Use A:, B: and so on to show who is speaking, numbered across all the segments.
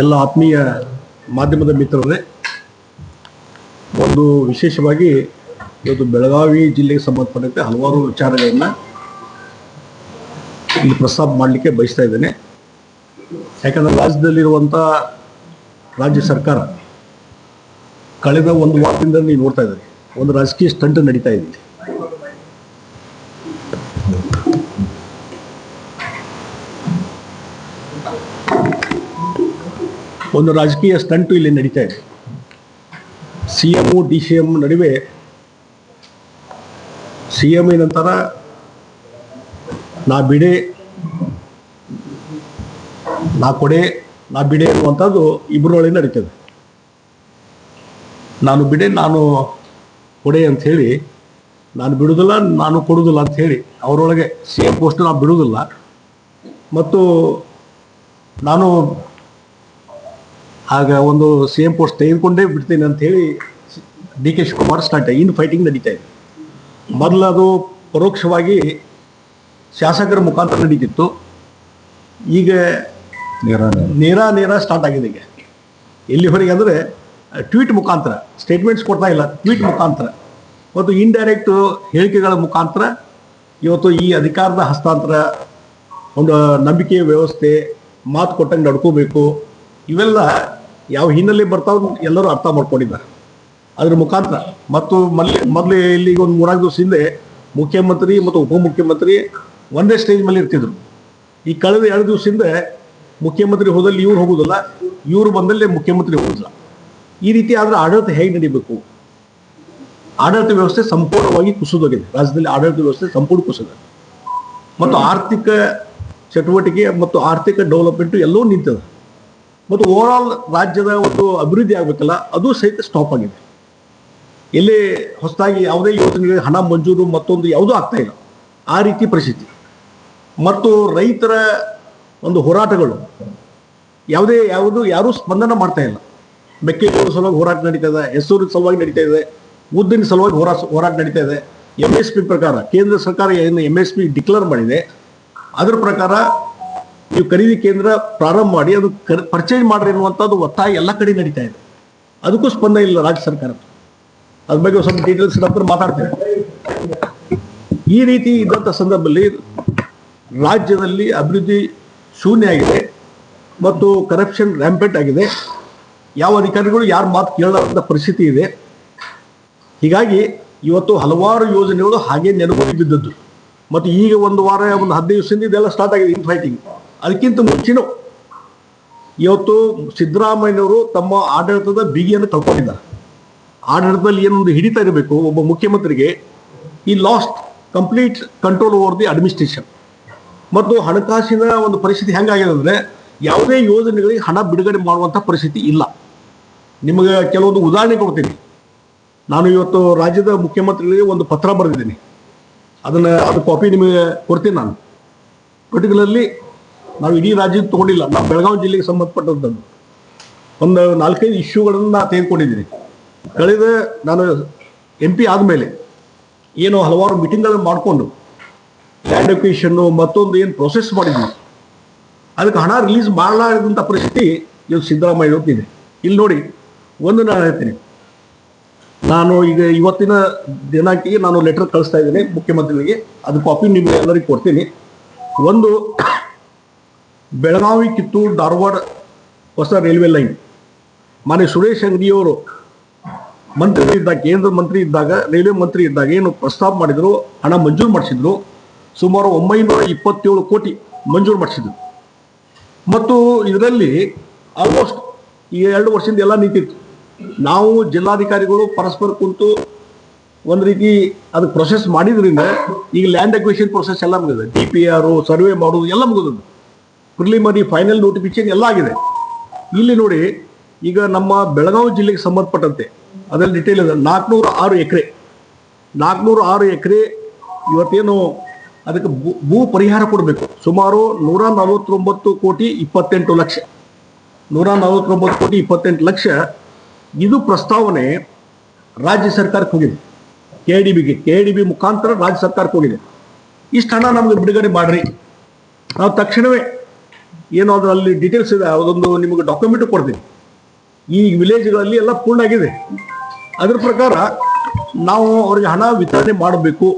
A: ಎಲ್ಲ ಆತ್ಮೀಯ ಮಾಧ್ಯಮದ ಮಿತ್ರರೇ, ಒಂದು ವಿಶೇಷವಾಗಿ ಇವತ್ತು ಬೆಳಗಾವಿ ಜಿಲ್ಲೆಗೆ ಸಂಬಂಧಪಟ್ಟಂತೆ ಹಲವಾರು ವಿಚಾರಗಳನ್ನು ಇಲ್ಲಿ ಪ್ರಸ್ತಾಪ ಮಾಡಲಿಕ್ಕೆ ಬಯಸ್ತಾ ಇದ್ದೇನೆ. ಯಾಕಂದರೆ ರಾಜ್ಯದಲ್ಲಿರುವಂಥ ರಾಜ್ಯ ಸರ್ಕಾರ ಕಳೆದ ಒಂದು ವಾರದಿಂದ ನೀವು ನೋಡ್ತಾ ಇದ್ದೀರಿ, ಒಂದು ರಾಜಕೀಯ ಸ್ಟಂಟ್ ನಡೀತಾ ಇದೆ. ಒಂದು ರಾಜಕೀಯ ಸ್ಟಂಟು ಇಲ್ಲಿ ನಡೀತಾ ಇದೆ. C M D C M ನಡುವೆ ಸಿ ಎಂ ನಂತರ ನಾ ಬಿಡೆ, ನಾ ಕೊಡೆ, ನಾ ಬಿಡೆ ಅನ್ನುವಂಥದ್ದು ಇಬ್ಬರೊಳಗೆ ನಡೀತದೆ. ನಾನು ಬಿಡೆ, ನಾನು ಕೊಡೆ ಅಂತ ಹೇಳಿ, ನಾನು ಬಿಡುವುದಿಲ್ಲ, ನಾನು ಕೊಡುವುದಿಲ್ಲ ಅಂತ ಹೇಳಿ ಅವರೊಳಗೆ ಸಿ ಎಂ ಪೋಸ್ಟ್ ನಾವು ಬಿಡುವುದಿಲ್ಲ. ಮತ್ತು ನಾನು ಆಗ ಒಂದು ಸಿ ಎಂ ಪೋಸ್ಟ್ ತೆಗೆದುಕೊಂಡೇ ಬಿಡ್ತೇನೆ ಅಂತ ಹೇಳಿ ಡಿ ಕೆ ಶಿವಕುಮಾರ್ ಸ್ಟಾರ್ಟ್ ಇನ್ನು ಫೈಟಿಂಗ್ ನಡೀತಾ ಇದೆ. ಮೊದಲು ಅದು ಪರೋಕ್ಷವಾಗಿ ಶಾಸಕರ ಮುಖಾಂತರ ನಡೀತಿತ್ತು. ಈಗ ನೇರ ನೇರ. ಸ್ಟಾರ್ಟ್ ಆಗಿದೆ ಈಗ. ಎಲ್ಲಿವರೆಗೆ ಅಂದರೆ ಟ್ವೀಟ್ ಮುಖಾಂತರ ಸ್ಟೇಟ್ಮೆಂಟ್ಸ್ ಕೊಡ್ತಾ ಇಲ್ಲ ಟ್ವೀಟ್ ಮುಖಾಂತರ. ಮತ್ತು ಇಂಡೈರೆಕ್ಟ್ ಹೇಳಿಕೆಗಳ ಮುಖಾಂತರ ಇವತ್ತು ಈ ಅಧಿಕಾರದ ಹಸ್ತಾಂತರ ಒಂದು ನಂಬಿಕೆಯ ವ್ಯವಸ್ಥೆ ಮಾತು ಕೊಟ್ಟಂಗೆ ನಡ್ಕೋಬೇಕು ಇವೆಲ್ಲ ಯಾವ ಹಿನ್ನೆಲೆ ಬರ್ತಾವ್ ಎಲ್ಲರೂ ಅರ್ಥ ಮಾಡ್ಕೊಂಡಿದ್ದಾರೆ. ಅದ್ರ ಮುಖಾಂತರ ಮತ್ತು ಮಲ್ಲಿ ಮೊದಲು ಇಲ್ಲಿ ಒಂದು ಮೂರ್ನಾಲ್ಕು ದಿವಸ ಹಿಂದೆ ಮುಖ್ಯಮಂತ್ರಿ ಮತ್ತು ಉಪಮುಖ್ಯಮಂತ್ರಿ ಒಂದೇ ಸ್ಟೇಜ್ ಮೇಲೆ ಇರ್ತಿದ್ರು. ಈ ಕಳೆದ ಎರಡು ದಿವಸದಿಂದ ಮುಖ್ಯಮಂತ್ರಿ ಹೋದಲ್ಲಿ ಇವ್ರು ಹೋಗುದಿಲ್ಲ, ಇವ್ರು ಬಂದಲ್ಲೇ ಮುಖ್ಯಮಂತ್ರಿ ಹೋಗುದಿಲ್ಲ. ಈ ರೀತಿ ಆದ್ರೆ ಆಡಳಿತ ಹೇಗೆ ನಡಿಬೇಕು? ಆಡಳಿತ ವ್ಯವಸ್ಥೆ ಸಂಪೂರ್ಣವಾಗಿ ಕುಸಿದೋಗಿದೆ. ರಾಜ್ಯದಲ್ಲಿ ಆಡಳಿತ ವ್ಯವಸ್ಥೆ ಸಂಪೂರ್ಣ ಕುಸಿದ ಮತ್ತು ಆರ್ಥಿಕ ಚಟುವಟಿಕೆ ಮತ್ತು ಆರ್ಥಿಕ ಡೆವಲಪ್ಮೆಂಟ್ ಎಲ್ಲವೂ ನಿಂತದೆ. ಮತ್ತು ಓವರ್ ಆಲ್ ರಾಜ್ಯದ ಒಂದು ಅಭಿವೃದ್ಧಿ ಆಗಬೇಕಲ್ಲ, ಅದು ಸಹಿತ ಸ್ಟಾಪ್ ಆಗಿದೆ. ಇಲ್ಲಿ ಹೊಸದಾಗಿ ಯಾವುದೇ ಯೋಜನೆಗಳಿಗೆ ಹಣ ಮಂಜೂರು ಮತ್ತೊಂದು ಯಾವುದೂ ಆಗ್ತಾ ಇಲ್ಲ. ಆ ರೀತಿ ಪರಿಸ್ಥಿತಿ. ಮತ್ತು ರೈತರ ಒಂದು ಹೋರಾಟಗಳು, ಯಾವುದೇ ಯಾವುದು, ಯಾರೂ ಸ್ಪಂದನ ಮಾಡ್ತಾ ಇಲ್ಲ. ಮೆಕ್ಕೆಜೋಳ ಸಲುವಾಗಿ ಹೋರಾಟ ನಡೀತಾ ಇದೆ, ಹೆಸರು ಸಲುವಾಗಿ ನಡೀತಾ ಇದೆ, ಉದ್ದಿನ ಸಲುವಾಗಿ ಹೋರಾಟ ಹೋರಾಟ ನಡೀತಾ ಇದೆ. ಎಂ ಎಸ್ ಪಿ ಪ್ರಕಾರ, ಕೇಂದ್ರ ಸರ್ಕಾರ ಏನು ಎಂ ಎಸ್ ಪಿ ಡಿಕ್ಲೇರ್ ಮಾಡಿದೆ, ಅದರ ಪ್ರಕಾರ ನೀವು ಖರೀದಿ ಕೇಂದ್ರ ಪ್ರಾರಂಭ ಮಾಡಿ, ಅದು ಪರ್ಚೇಸ್ ಮಾಡ್ರಿ ಅನ್ನುವಂಥದ್ದು ಒತ್ತಾಯ ಎಲ್ಲ ಕಡೆ ನಡೀತಾ ಇದೆ. ಅದಕ್ಕೂ ಸ್ಪಂದನೆ ಇಲ್ಲ ರಾಜ್ಯ ಸರ್ಕಾರ ಅದ್ರ ಬಗ್ಗೆ ಸ್ವಲ್ಪ ಡೀಟೇಲ್ಸ್ ನಂತರ ಮಾತಾಡ್ತೇವೆ ಈ ರೀತಿ ಇದ್ದಂಥ ಸಂದರ್ಭದಲ್ಲಿ ರಾಜ್ಯದಲ್ಲಿ ಅಭಿವೃದ್ಧಿ ಶೂನ್ಯ ಆಗಿದೆ ಮತ್ತು ಕರಪ್ಷನ್ ರ್ಯಾಂಪೆಂಟ್ ಆಗಿದೆ. ಯಾವ ಅಧಿಕಾರಿಗಳು ಯಾರು ಮಾತು ಕೇಳಲಾರದ ಪರಿಸ್ಥಿತಿ ಇದೆ. ಹೀಗಾಗಿ ಇವತ್ತು ಹಲವಾರು ಯೋಜನೆಗಳು ಹಾಗೆ ನೆನಪು ಬಿದ್ದದ್ದು. ಮತ್ತು ಈಗ ಒಂದು ವಾರ, ಒಂದು ಹದಿನೈದು ದಿವಸದಿಂದ ಇದೆಲ್ಲ ಸ್ಟಾರ್ಟ್ ಆಗಿದೆ ಇನ್ ಫೈಟಿಂಗ್ ಅದಕ್ಕಿಂತ ಮುಂಚೆನೂ ಇವತ್ತು ಸಿದ್ದರಾಮಯ್ಯನವರು ತಮ್ಮ ಆಡಳಿತದ ಬಿಗಿಯನ್ನು ಕಳ್ಕೊಂಡಿದ್ದಾರೆ ಆಡಳಿತದಲ್ಲಿ ಏನೊಂದು ಹಿಡಿತಾ ಇರಬೇಕು, ಒಬ್ಬ ಮುಖ್ಯಮಂತ್ರಿಗೆ ಈ last complete control over the administration ಮತ್ತು ಹಣಕಾಸಿನ ಒಂದು ಪರಿಸ್ಥಿತಿ ಹೆಂಗಾಗಿದೆ ಅಂದರೆ ಯಾವುದೇ ಯೋಜನೆಗಳಿಗೆ ಹಣ ಬಿಡುಗಡೆ ಮಾಡುವಂಥ ಪರಿಸ್ಥಿತಿ ಇಲ್ಲ. ನಿಮಗೆ ಕೆಲವೊಂದು ಉದಾಹರಣೆ ಕೊಡ್ತೀನಿ. ನಾನು ಇವತ್ತು ರಾಜ್ಯದ ಮುಖ್ಯಮಂತ್ರಿಗಳಿಗೆ ಒಂದು ಪತ್ರ ಬರೆದಿದ್ದೀನಿ. ಅದನ್ನು, ಅದು ಕಾಪಿ ನಿಮಗೆ ಕೊಡ್ತೀನಿ ನಾನು. ಪರ್ಟಿಕ್ಯುಲರ್ಲಿ ನಾವು ಇಡೀ ರಾಜ್ಯ ತಗೊಂಡಿಲ್ಲ. ನಾವು ಬೆಳಗಾವಿ ಜಿಲ್ಲೆಗೆ ಸಂಬಂಧಪಟ್ಟಂಥದ್ದು. ಒಂದು ನಾಲ್ಕೈದು ಇಶ್ಯೂಗಳನ್ನು ನಾನು ತೆಗೆದುಕೊಂಡಿದ್ದೀನಿ. ಕಳೆದ ನಾನು ಎಂ ಪಿ ಆದಮೇಲೆ ಏನು ಹಲವಾರು ಮೀಟಿಂಗ್ಗಳನ್ನು ಮಾಡಿಕೊಂಡು ಲ್ಯಾಂಡ್ ಅಕ್ವಿಷನ್ನು ಮತ್ತೊಂದು ಏನು ಪ್ರೊಸೆಸ್ ಮಾಡಿದ್ವಿ. ಅದಕ್ಕೆ ಹಣ ರಿಲೀಸ್ ಮಾಡಲಾರದಂಥ ಪರಿಸ್ಥಿತಿ ಇವತ್ತು ಸಿದ್ದರಾಮಯ್ಯ ಹೇಳ್ತೀನಿ ಇಲ್ಲಿ ನೋಡಿ, ಒಂದು ನಾನು ಹೇಳ್ತೀನಿ. ನಾನು ಈಗ ಇವತ್ತಿನ ದಿನಾಂಕಿಗೆ ನಾನು ಲೆಟರ್ ಕಳಿಸ್ತಾ ಇದ್ದೀನಿ ಮುಖ್ಯಮಂತ್ರಿಗಳಿಗೆ. ಅದು ಕಾಪಿ ನಿಮಗೆ ಎಲ್ಲರಿಗೂ ಕೊಡ್ತೀನಿ. ಒಂದು ಬೆಳಗಾವಿ, ಕಿತ್ತೂರು, ಧಾರವಾಡ ಹೊಸ ರೈಲ್ವೆ ಲೈನ್ ಮಾನ್ಯ ಸುರೇಶ್ ಅಂಗಡಿಯವರು ಮಂತ್ರಿ ಇದ್ದಾಗ, ಕೇಂದ್ರ ಮಂತ್ರಿ ಇದ್ದಾಗ ರೈಲ್ವೆ ಮಂತ್ರಿ ಇದ್ದಾಗ ಏನು ಪ್ರಸ್ತಾಪ ಮಾಡಿದ್ರು, ಹಣ ಮಂಜೂರು ಮಾಡಿಸಿದ್ರು. ಸುಮಾರು ಒಂಬೈನೂರ ಇಪ್ಪತ್ತೇಳು ಕೋಟಿ ಮಂಜೂರು ಮಾಡಿಸಿದ್ರು. ಮತ್ತು ಇದರಲ್ಲಿ ಆಲ್ಮೋಸ್ಟ್ ಈ ಎರಡು ವರ್ಷದಿಂದ ಎಲ್ಲ ನಿಂತಿತ್ತು. ನಾವು ಜಿಲ್ಲಾಧಿಕಾರಿಗಳು ಪರಸ್ಪರ ಕುಂತು ಒಂದು ರೀತಿ ಅದಕ್ಕೆ ಪ್ರೊಸೆಸ್ ಮಾಡಿದ್ರಿಂದ ಈಗ ಲ್ಯಾಂಡ್ ಅಕ್ವಿಷನ್ ಪ್ರೊಸೆಸ್ ಎಲ್ಲ ಮುಗಿದಿದೆ ಡಿ ಪಿ ಆರು ಸರ್ವೆ ಮಾಡೋದು ಎಲ್ಲ ಮುಗಿದದ್ದು. ಪ್ರಿಲಿಮರಿ ಫೈನಲ್ ನೋಟಿಫಿಕೇಶನ್ ಎಲ್ಲ ಆಗಿದೆ. ಇಲ್ಲಿ ನೋಡಿ, ಈಗ ನಮ್ಮ ಬೆಳಗಾವಿ ಜಿಲ್ಲೆಗೆ ಸಂಬಂಧಪಟ್ಟಂತೆ ಅದರಲ್ಲಿ ಡಿಟೇಲ್ ಇದೆ. ನಾಲ್ಕುನೂರ ಆರು ಎಕರೆ. ನಾಲ್ಕುನೂರ ಆರು ಎಕರೆ ಇವತ್ತೇನು ಅದಕ್ಕೆ ಭೂ ಪರಿಹಾರ ಕೊಡಬೇಕು. ಸುಮಾರು ನೂರ ನಲವತ್ತೊಂಬತ್ತು ಕೋಟಿ ಇಪ್ಪತ್ತೆಂಟು ಲಕ್ಷ. ನೂರ ನಲವತ್ತೊಂಬತ್ತು ಕೋಟಿ ಇಪ್ಪತ್ತೆಂಟು ಲಕ್ಷ ಇದು ಪ್ರಸ್ತಾವನೆ ರಾಜ್ಯ ಸರ್ಕಾರಕ್ಕೆ ಹೋಗಿದೆ. ಕೆ ಡಿ ಬಿಗೆ ಕೆ ಡಿ ಬಿ ಮುಖಾಂತರ ರಾಜ್ಯ ಸರ್ಕಾರಕ್ಕೆ ಹೋಗಿದೆ. ಇಷ್ಟು ಹಣ ನಮಗೆ ಬಿಡುಗಡೆ ಮಾಡ್ರಿ. ನಾವು ತಕ್ಷಣವೇ ಏನೋ ಅದರಲ್ಲಿ ಡೀಟೇಲ್ಸ್ ಇದೆ, ಅದೊಂದು ನಿಮಗೆ ಡಾಕ್ಯುಮೆಂಟ್ ಕೊಡ್ತೀನಿ. ಈ ವಿಲೇಜ್ಗಳಲ್ಲಿ ಎಲ್ಲ ಪೂರ್ಣ ಆಗಿದೆ ಅದ್ರ ಪ್ರಕಾರ ನಾವು ಅವ್ರಿಗೆ ಹಣ ವಿತರಣೆ ಮಾಡಬೇಕು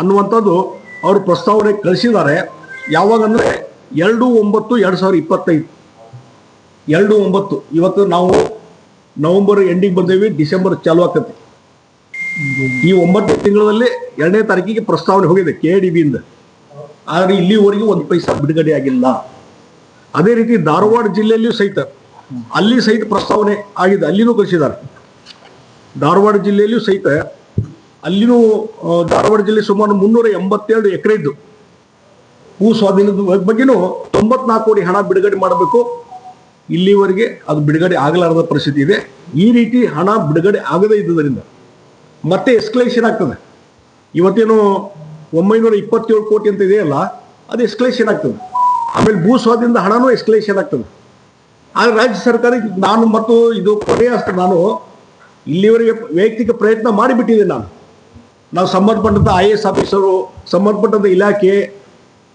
A: ಅನ್ನುವಂಥದ್ದು ಅವರು ಪ್ರಸ್ತಾವನೆ ಕಳಿಸಿದ್ದಾರೆ. ಯಾವಾಗ ಅಂದರೆ ಎರಡು ಒಂಬತ್ತು ಎರಡು ಸಾವಿರದ ಇಪ್ಪತ್ತೈದು. ಎರಡು ಒಂಬತ್ತು. ಇವತ್ತು ನಾವು ನವೆಂಬರ್ ಎಂಡಿಗೆ ಬಂದೇವಿ, ಡಿಸೆಂಬರ್ ಚಾಲು ಆಗ್ತದೆ ಈ ಒಂಬತ್ತು ತಿಂಗಳಲ್ಲಿ ಎರಡನೇ ತಾರೀಕಿಗೆ ಪ್ರಸ್ತಾವನೆ ಹೋಗಿದೆ ಕೆ ಡಿ ಬಿಯಿಂದ ಆದರೆ ಇಲ್ಲಿವರೆಗೂ ಒಂದು ಪೈಸಾ ಬಿಡುಗಡೆ ಆಗಿಲ್ಲ. ಅದೇ ರೀತಿ ಧಾರವಾಡ ಜಿಲ್ಲೆಯಲ್ಲಿಯೂ ಸಹಿತ ಅಲ್ಲಿ ಸಹಿತ ಪ್ರಸ್ತಾವನೆ ಆಗಿದೆ, ಅಲ್ಲಿನೂ ಕಳಿಸಿದ್ದಾರೆ. ಧಾರವಾಡ ಜಿಲ್ಲೆಯಲ್ಲಿಯೂ ಸಹಿತ ಅಲ್ಲಿನೂ ಧಾರವಾಡ ಜಿಲ್ಲೆ ಸುಮಾರು ಮುನ್ನೂರ ಎಂಬತ್ತೆರಡು ಎಕರೆ ಇದ್ದು, ಭೂ ಸ್ವಾಧೀನದ ಬಗ್ಗೆನೂ ತೊಂಬತ್ನಾಲ್ಕು ಕೋಟಿ ಹಣ ಬಿಡುಗಡೆ ಮಾಡಬೇಕು. ಇಲ್ಲಿವರೆಗೆ ಅದು ಬಿಡುಗಡೆ ಆಗಲಾರದ ಪರಿಸ್ಥಿತಿ ಇದೆ. ಈ ರೀತಿ ಹಣ ಬಿಡುಗಡೆ ಆಗದೇ ಇದ್ದುದರಿಂದ ಮತ್ತೆ ಎಸ್ಕಲೇಷನ್ ಆಗ್ತದೆ. ಇವತ್ತೇನು ಒಂಬೈನೂರ ಇಪ್ಪತ್ತೇಳು ಕೋಟಿ ಅಂತ ಇದೆಯಲ್ಲ, ಅದು ಎಸ್ಕಲೇಷನ್ ಆಗ್ತದೆ. ಆಮೇಲೆ ಭೂ ಸ್ವಾಧೀನದ ಹಣನೂ ಎಸ್ಕಲೇಷನ್ ಆಗ್ತದೆ. ಆದ್ರೆ ರಾಜ್ಯ ಸರ್ಕಾರ ನಾನು ಮತ್ತು ಇದು ಕೊನೆಯ ನಾನು ಇಲ್ಲಿವರೆಗೆ ವೈಯಕ್ತಿಕ ಪ್ರಯತ್ನ ಮಾಡಿಬಿಟ್ಟಿದ್ದೀನಿ ನಾನು. ನಾವು ಸಂಬಂಧಪಟ್ಟಂತ ಐ ಎ ಎಸ್ ಆಫೀಸರು ಸಂಬಂಧಪಟ್ಟಂತ ಇಲಾಖೆ,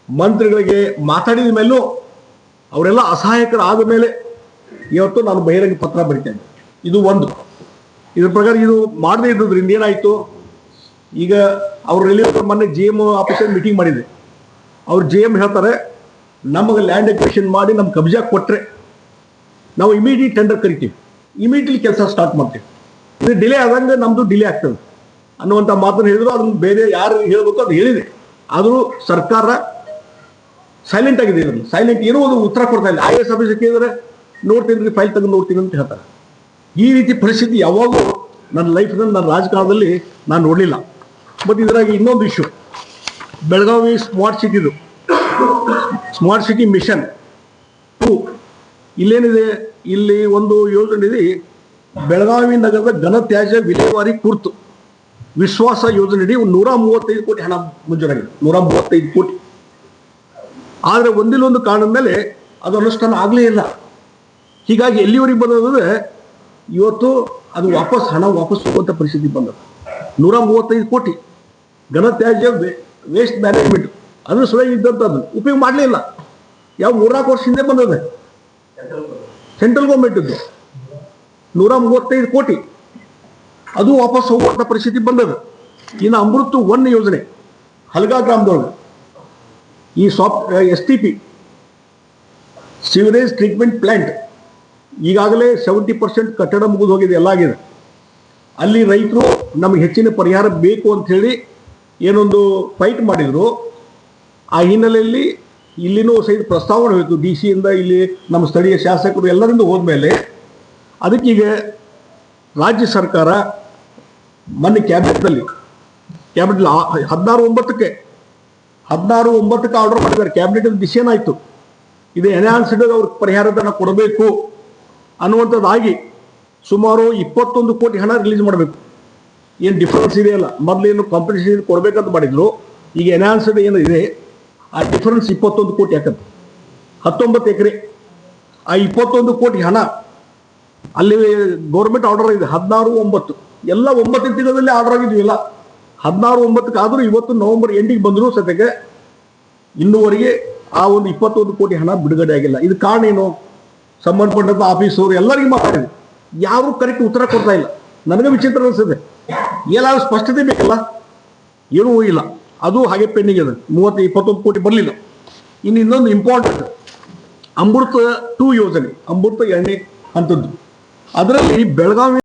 A: ಮಂತ್ರಿಗಳಿಗೆ ಮಾತಾಡಿದ ಮೇಲೂ ಅವರೆಲ್ಲ ಅಸಹಾಯಕರಾದ ಮೇಲೆ ಇವತ್ತು ನಾನು ಬಹಿರಂಗ ಪತ್ರ ಬರಿತೇನೆ. ಇದು ಒಂದು. ಇದ್ರ ಪ್ರಕಾರ ಇದು ಮಾಡದೇ ಇದ್ದದ್ರಿಂದ ಏನಾಯ್ತು? ಈಗ ಅವ್ರು ರಿಲೀವ್ ಮೊನ್ನೆ ಜಿ ಎಂ ಆಫೀಸರ್ ಮೀಟಿಂಗ್ ಮಾಡಿದೆ. ಅವ್ರು ಜಿ ಎಂ ಹೇಳ್ತಾರೆ ನಮಗೆ ಲ್ಯಾಂಡ್ ಎಕ್ವೇಷನ್ ಮಾಡಿ ನಮ್ಮ ಕಬ್ಜಾ ಕೊಟ್ಟರೆ ನಾವು ಇಮಿಡಿಯೇಟ್ ಟೆಂಡರ್ ಕರಿತೀವಿ. ಇಮಿಡಿಯೇಟ್ಲಿ ಕೆಲಸ ಸ್ಟಾರ್ಟ್ ಮಾಡ್ತೀವಿ. ಇದು ಡಿಲೇ ಆದಂಗೆ ನಮ್ಮದು ಡಿಲೇ ಆಗ್ತದೆ. ಅನ್ನುವಂಥ ಮಾತನ್ನು ಹೇಳಿದ್ರು, ಅದನ್ನು ಬೇರೆ ಯಾರು ಹೇಳಬೇಕು ಅದು ಹೇಳಿದೆ. ಆದರೂ ಸರ್ಕಾರ ಸೈಲೆಂಟ್ ಆಗಿದೆ ಇದರಲ್ಲಿ. ಸೈಲೆಂಟ್ ಏನೋ ಒಂದು ಉತ್ತರ ಕೊಡ್ತಾ ಇಲ್ಲ. ಐ ಎಸ್ ಆಫೀಸರ್ ಕೇಳಿದ್ರೆ ನೋಡ್ತೀನಿ ಫೈಲ್ ತಗೊಂಡು ನೋಡ್ತೀನಿ ಅಂತ ಹೇಳ್ತಾರೆ. ಈ ರೀತಿ ಪರಿಸ್ಥಿತಿ ಯಾವಾಗಲೂ ನನ್ನ ಲೈಫ್ನಲ್ಲಿ ನನ್ನ ರಾಜಕಾರಣದಲ್ಲಿ ನಾನು ನೋಡಲಿಲ್ಲ. ಬಟ್ ಇದರಾಗಿ ಇನ್ನೊಂದು ಇಶ್ಯೂ ಬೆಳಗಾವಿ ಸ್ಮಾರ್ಟ್ ಸಿಟಿದು ಸ್ಮಾರ್ಟ್ ಸಿಟಿ ಮಿಷನ್ ಟು ಇಲ್ಲೇನಿದೆ? ಇಲ್ಲಿ ಒಂದು ಯೋಜನೆ ಇದೆ. ಬೆಳಗಾವಿ ನಗರದ ಘನತ್ಯಾಜ್ಯ ವಿಲೇವಾರಿ ಕುರ್ತು ವಿಶ್ವಾಸ ಯೋಜನೆಯಡಿ ನೂರ ಮೂವತ್ತೈದು ಕೋಟಿ ಹಣ ಮಂಜೂರಾಗಿದೆ. ನೂರ ಮೂವತ್ತೈದು ಕೋಟಿ. ಆದರೆ ಒಂದಿಲ್ಲೊಂದು ಕಾರಣದ ಮೇಲೆ ಅದು ಅನುಷ್ಠಾನ ಆಗಲೇ ಇಲ್ಲ. ಹೀಗಾಗಿ ಎಲ್ಲಿವರೆಗೆ ಬಂದದಂದ್ರೆ ಇವತ್ತು ಅದು ವಾಪಸ್ ಹಣ ವಾಪಸ್ ಹೋಗುವಂಥ ಪರಿಸ್ಥಿತಿ ಬಂದದ ನೂರ ಮೂವತ್ತೈದು ಕೋಟಿ. ಘನತ್ಯಾಜ್ಯ ವೇಸ್ಟ್ ಮ್ಯಾನೇಜ್ಮೆಂಟ್ ಅದ್ರ ಸುಳೆ ಇದ್ದಂಥದ್ದು ಉಪಯೋಗ ಮಾಡಲಿಲ್ಲ. ಯಾವ ಮೂರ್ನಾಲ್ಕು ವರ್ಷ ಹಿಂದೆ ಬಂದದೆ ಸೆಂಟ್ರಲ್ ಗೌರ್ಮೆಂಟದ್ದು ನೂರ ಮೂವತ್ತೈದು ಕೋಟಿ. ಅದು ವಾಪಸ್ ಹೋಗುವಂಥ ಪರಿಸ್ಥಿತಿ ಬಂದದ ಇನ್ನು ಅಮೃತ ಒನ್ ಯೋಜನೆ, ಹಲ್ಗಾ ಗ್ರಾಮದೊಳಗೆ. ಈ soft, S T P sewerage treatment plant ಈಗಾಗಲೇ ಸೆವೆಂಟಿ ಪರ್ಸೆಂಟ್ ಕಟ್ಟಡ ಮುಗಿದು ಹೋಗಿದೆ, ಎಲ್ಲ ಆಗಿದೆ. ಅಲ್ಲಿ ರೈತರು ನಮಗೆ ಹೆಚ್ಚಿನ ಪರಿಹಾರ ಬೇಕು ಅಂತ ಹೇಳಿ ಏನೊಂದು ಫೈಟ್ ಮಾಡಿದ್ರು. ಆ ಹಿನ್ನೆಲೆಯಲ್ಲಿ ಇಲ್ಲಿನೂ ಸಹಿತ ಪ್ರಸ್ತಾವನೆ ಹೋಯಿತು. ಡಿ ಸಿಯಿಂದ ಇಲ್ಲಿ ನಮ್ಮ ಸ್ಥಳೀಯ ಶಾಸಕರು ಎಲ್ಲರಿಂದ ಹೋದ್ಮೇಲೆ ಅದಕ್ಕೀಗ ರಾಜ್ಯ ಸರ್ಕಾರ ಮೊನ್ನೆ ಕ್ಯಾಬಿನೆಟ್ನಲ್ಲಿ ಕ್ಯಾಬಿನೆಟ್ ಹದಿನಾರು ಒಂಬತ್ತಕ್ಕೆ ಹದಿನಾರು ಒಂಬತ್ತಕ್ಕೆ ಆರ್ಡರ್ ಮಾಡಿದ್ದಾರೆ. ಕ್ಯಾಬಿನೆಟ್ ಡಿಸಿಷನ್ ಆಯಿತು ಇದು ಎನ್ಹಾನ್ಸ್ಡ್ ಅವ್ರಿಗೆ ಪರಿಹಾರಧನ ಕೊಡಬೇಕು ಅನ್ನುವಂಥದ್ದಾಗಿ ಸುಮಾರು ಇಪ್ಪತ್ತೊಂದು ಕೋಟಿ ಹಣ ರಿಲೀಸ್ ಮಾಡಬೇಕು. ಏನು ಡಿಫರೆನ್ಸ್ ಇದೆಯಲ್ಲ? ಮೊದಲು ಏನು ಕಾಂಪಿಟೇಷನ್ ಕೊಡಬೇಕಂತ ಮಾಡಿದ್ರು, ಈಗ ಎನ್ಹಾನ್ಸ್ಡ್ ಏನು ಇದೆ ಆ ಡಿಫರೆನ್ಸ್ ಇಪ್ಪತ್ತೊಂದು ಕೋಟಿ ಹಾಕತ್ತೆ ಹತ್ತೊಂಬತ್ತು ಎಕರೆ. ಆ ಇಪ್ಪತ್ತೊಂದು ಕೋಟಿ ಹಣ, ಅಲ್ಲಿ ಗೌರ್ಮೆಂಟ್ ಆರ್ಡರ್ ಇದೆ ಹದಿನಾರು ಒಂಬತ್ತು. ಎಲ್ಲ ಒಂಬತ್ತು ತಿಂಗಳಲ್ಲಿ ಆರ್ಡರ್ ಆಗಿದ್ವಿ ಇಲ್ಲ ಹದಿನಾರು ಒಂಬತ್ತಕ್ಕೆ ಆದರೂ ಇವತ್ತು ನವೆಂಬರ್ ಎಂಡಿಗೆ ಬಂದರೂ ಸದ್ಯಕ್ಕೆ ಇನ್ನೂವರೆಗೆ ಆ ಒಂದು ಇಪ್ಪತ್ತೊಂದು ಕೋಟಿ ಹಣ ಬಿಡುಗಡೆ ಆಗಿಲ್ಲ. ಇದು ಕಾರಣ ಏನು? ಸಂಬಂಧಪಟ್ಟಂಥ ಆಫೀಸವರು ಎಲ್ಲರಿಗೂ ಮಾತಾಡಿದ್ರು. ಯಾರು ಕರೆಕ್ಟ್ ಉತ್ತರ ಕೊಡ್ತಾ ಇಲ್ಲ. ನನಗೆ ವಿಚಿತ್ರ ಅನಿಸಿದೆ ಏನಾದ್ರು ಸ್ಪಷ್ಟತೆ ಬೇಕಲ್ಲ? ಏನೂ ಇಲ್ಲ. ಅದು ಹಾಗೆ ಪೆಂಡಿಂಗ್ ಇದೆ. ಮೂವತ್ತು, ಇಪ್ಪತ್ತೊಂದು ಕೋಟಿ ಬರಲಿಲ್ಲ. ಇನ್ನು ಇನ್ನೊಂದು ಇಂಪಾರ್ಟೆಂಟ್ ಅಮೃತ ಟೂ ಯೋಜನೆ. ಅಮೃತ ಎಣ್ಣೆ ಅಂತದ್ದು ಅದರಲ್ಲಿ ಬೆಳಗಾವಿ